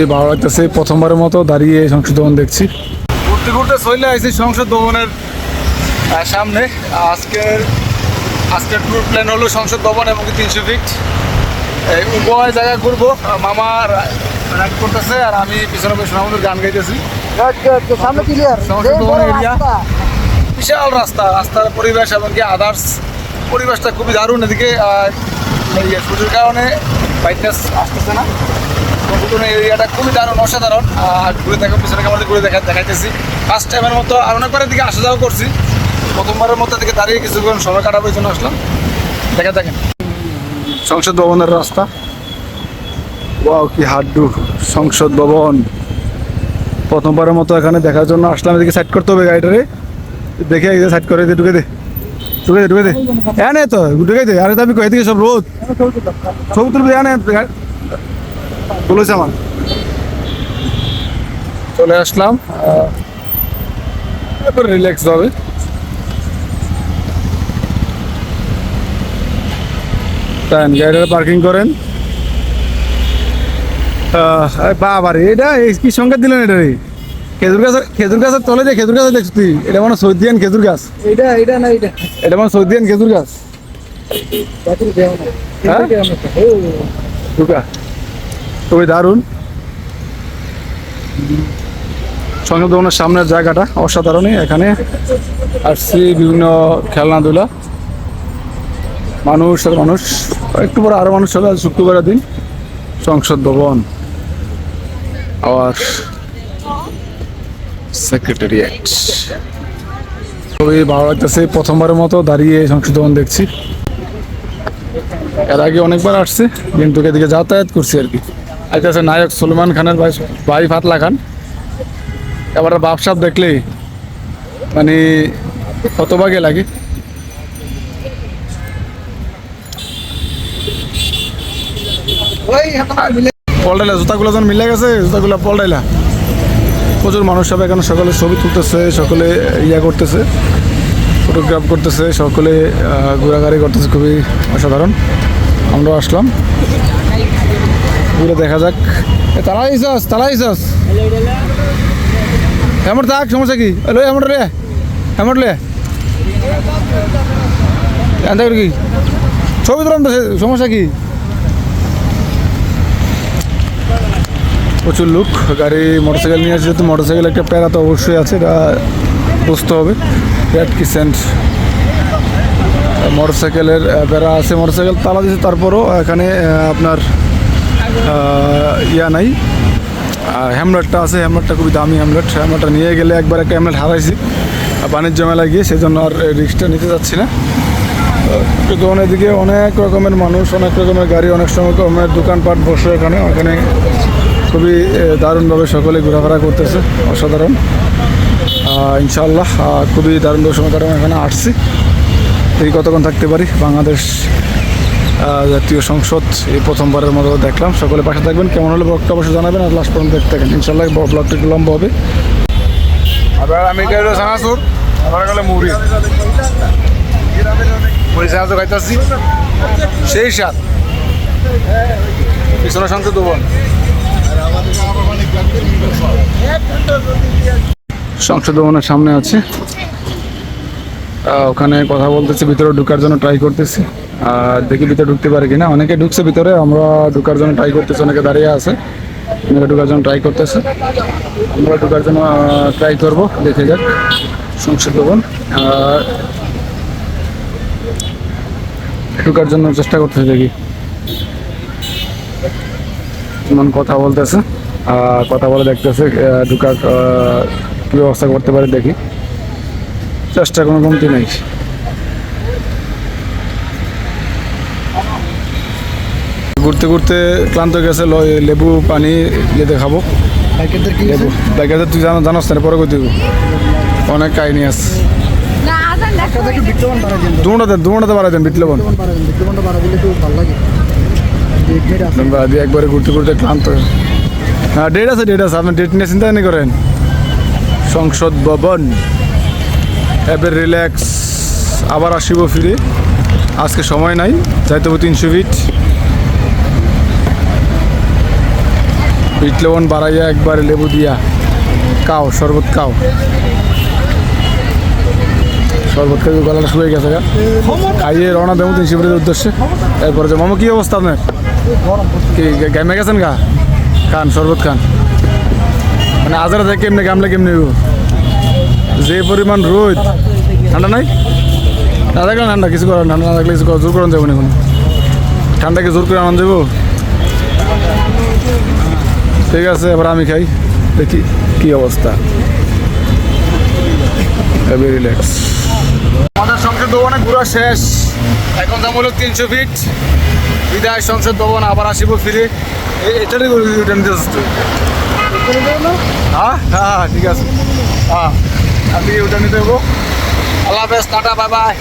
খুবই ভালো লাগতেছে। প্রথমবারের মতো দাঁড়িয়ে সংসদ ভবন দেখছি। ঘুরতে ঘুরতে চলে আসছি সংসদ ভবনের সামনে। আজকের আজকের ট্যুর প্ল্যান হলো সংসদ ভবন এবং তিনশো ফিট এই উভয় জায়গা ঘুরবো। মামা রাইড করতেছে আর আমি পিছনে বসে আমাদের গান গাইতেছি। সংসদ ভবন এরিয়া বিশাল রাস্তা। রাস্তার পরিবেশ এবং কি আদার্স পরিবেশটা খুবই দারুণ। এদিকে সূর্যের কারণে ব্রাইটনেস আসতেছে না। সম্পূর্ণ এরিয়াটা খুবই দারুণ, অসাধারণ। আর ঘুরে দেখা, পিছনে আমাদের ঘুরে দেখা দেখাইতেছি। ফার্স্ট টাইমের মতো আর অনেকবারের দিকে আসা যাওয়া করছি। প্রথমবারের মতো এদিকে দাঁড়িয়ে কিছুক্ষণ সময় কাটাবো জন্য আসলাম। দেখা, দেখেন। সংসদ ভবনের রাস্তা। ওয়াও, কি হাড্ডু। সংসদ ভবন। প্রথমবারের মতো এখানে দেখার জন্য আসলাম। এদিকে সাইড করতে হবে গাড়িটারে। দেখে এই সাইড করে দে ঢুকে দে। ঢুকে দে ঢুকে দে। হ্যাঁ তো, ঢুকে দে। আরে আমি কই দিকে সব রোদ। ছবি তুলবি হ্যাঁ আমার চলে আসলাম। রিল্যাক্স হবে গাড়িটা পার্কিং করেন। আহ, বাবা রে এটা কি সংকেত দিলেন এটা রে? খেজুর গাছ খেজুর গাছের তলে যে খেজুর গাছ দেখছি তুই? এটা মানে সৌদিয়ান খেজুর গাছ। এটা এটা না এটা। এটা মানে সৌদিয়ান খেজুর গাছ। হ্যাঁ? খুবই দারুণ। সংসদ ভবনের সামনের জায়গাটা অসাধারণই। এখানে আসছি বিভিন্ন খেলনাধুলা। মানুষ আর মানুষ, একটু পরে আরও মানুষ হবে আজ শুক্রবারের দিন। সংসদ ভবন। আওয়ার সেক্রেটারিয়েট খুবই ভালো লাগতেছে, প্রথমবারের মতো দাঁড়িয়ে সংসদ ভবন দেখছি। এর আগে অনেকবার আসছে, কিন্তু এদিকে যাতায়াত করছি আর কি। আইতেছে নায়ক সুলমান খানের ভাই ভাই ফাতলা খান। এবার বাপসাপ দেখলেই মানে কতভাগে লাগে। পল্টাইলা জুতাগুলো যখন মিলে গেছে, জুতাগুলো পল্টাইলা প্রচুর মানুষ সব এখানে সকলে ছবি তুলতেছে, সকলে ইয়া করতেছে ফটোগ্রাফ করতেছে, সকলে ঘোরাঘুরি করতেছে, খুবই অসাধারণ। আমরাও আসলাম। ঘুরে দেখা যাক। এ তালা আইসাস তালা আইসাস এমন থাক, সমস্যা কি? এলো এমন রে। এমন লে। এনটা কি? ছবি তুলাম তো সমস্যা কি? প্রচুর লোক, গাড়ি, মোটরসাইকেল নিয়ে আসছে যেহেতু মোটরসাইকেল একটা প্যারা তো অবশ্যই আছে, এটা বুঝতে হবে। রেড কিসেন্ট মোটরসাইকেলের প্যারা আছে, মোটরসাইকেল তালা দিয়েছে তারপরও এখানে আপনার ইয়া নাই। হ্যামলেটটা আছে হ্যামলেটটা খুবই দামি হ্যামলেট হ্যামলেটটা নিয়ে গেলে একবার একটা হ্যামলেট হারাইছি। বাণিজ্য মেলায় গিয়ে সেই জন্য আর রিক্সটা নিতে যাচ্ছি না। কিন্তু এদিকে অনেক রকমের মানুষ অনেক রকমের গাড়ি অনেক সময় রকমের দোকানপাট বসে এখানে। ওখানে খুবই দারুণভাবে সকলে ঘোরাফেরা করতেছে অসাধারণ। আহ, ইনশাআল্লাহ খুবই দারুণ সময় কারণ এখানে আসছি। এই কতক্ষণ থাকতে পারি বাংলাদেশ জাতীয় সংসদ এই প্রথমবারের মতো দেখলাম। সকলে পাশে থাকবেন। কেমন হলে ব্লগটা অবশ্যই জানাবেন আর লাস্ট পর্যন্ত দেখতে থাকেন। ইনশাল্লাহ ব্লগটা একটু লম্বা হবে। আবার আমি গেলো সানাসুর আবার গেলে মুড়ি। মুড়ি সাহায্য খাইতেছি। সেই সাত পিছনে সংসদ ভবন সংসদ ভবনের সামনে আছে। ওখানে কথা বলতেছি, ভিতরে ঢুকার জন্য ট্রাই করতেছি। আর দেখি ভিতরে ঢুকতে পারে কিনা। অনেকে ঢুকছে ভিতরে, আমরা ঢুকার জন্য ট্রাই করতেছি, অনেকে দাঁড়িয়ে আছে। অনেকে ঢুকার জন্য ট্রাই করতেছে। আমরা ঢুকার জন্য ট্রাই করব, দেখে যাক। সংসদ ভবন, আর ঢুকার জন্য চেষ্টা করতেছি দেখি। এমন কথা বলতেছে কথা বলে দেখতেছে ঢুকার কী ব্যবস্থা করতে পারে দেখি। চেষ্টা কোনো কমতি নেই। ঘুরতে ঘুরতে ক্লান্ত গেছে লেবু পানি ইয়েতে খাব। লেবু। তুই জানো জানোস না পরে কই অনেক কাহিনী আছে। দুটাতে দুটাতে বাড়াই দেন বিটলেবন একবারে ঘুরতে ঘুরতে ক্লান্ত হ্যাঁ ডেট আছে ডেট আছে। আপনি ডেট নিয়ে চিন্তা নেই করেন। সংসদ ভবন। এবার রিল্যাক্স আবার আসিব ফিরে। আজকে সময় নাই, যাইতে হবে তিনশো ফিট বিট লবণ বাড়াইয়া একবারে লেবু দিয়া। কাও, শরবত কাও। শরবত খাই গলাটা শুয়ে গেছে খাইয়ে রওনা দেবো তিন শিবিরের উদ্দেশ্যে। এরপরে যে মামা, কি অবস্থা আপনার? কি গেমে গেছেন গা? খান, শরবত খান। মানে আজারা থেকে কেমনে, গামলে কেমনে? যে পরিমাণ রোদ, ঠান্ডা নাই? না থাকলে ঠান্ডা, কিছু করার ঠান্ডা না থাকলে করা- জোর করানো যাব না কোনো ঠান্ডাকে জোর করে আনন্দ যাব। ঠিক আছে, এবার আমি খাই, দেখি কি অবস্থা। শেষ। এখন দাম তিনশো ফিট আবার আসিব ফিরে। আসছে হ্যাঁ হ্যাঁ ঠিক আছে। হ্যাঁ। আমি ওটা নিতে দেবো আল্লাহ টাটা বাই বাই